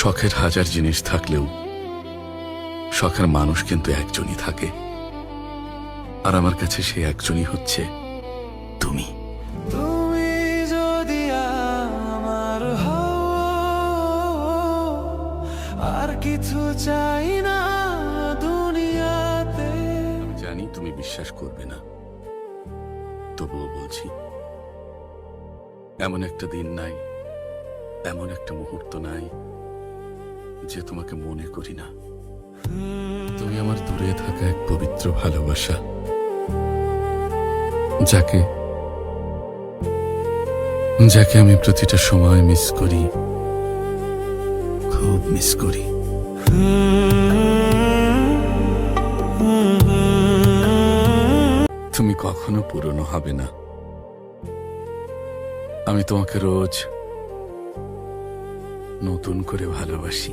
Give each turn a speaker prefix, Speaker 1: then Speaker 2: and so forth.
Speaker 1: শখের হাজার জিনিস থাকলেও শখের মানুষ কিন্তু একজনই থাকে। আর আমার কাছে সে একজনই হচ্ছে তুমি।
Speaker 2: তুমি যদি আমার আর কিছু চাই না দুনিয়াতে।
Speaker 1: জানি তুমি বিশ্বাস করবে না। তবুও বলছি এমন একটা দিন নাই এমন একটা মুহূর্ত নাই যে তোমাকে মনে করি না। তুমি আমার দূরে থাকা এক পবিত্র ভালোবাসা, যাকে যাকে আমি প্রতিটা সময় মিস করি, খুব মিস করি। তুমি কখনো পুরনো হবে না। আমি তোমাকে রোজ নতুন করে ভালোবাসি।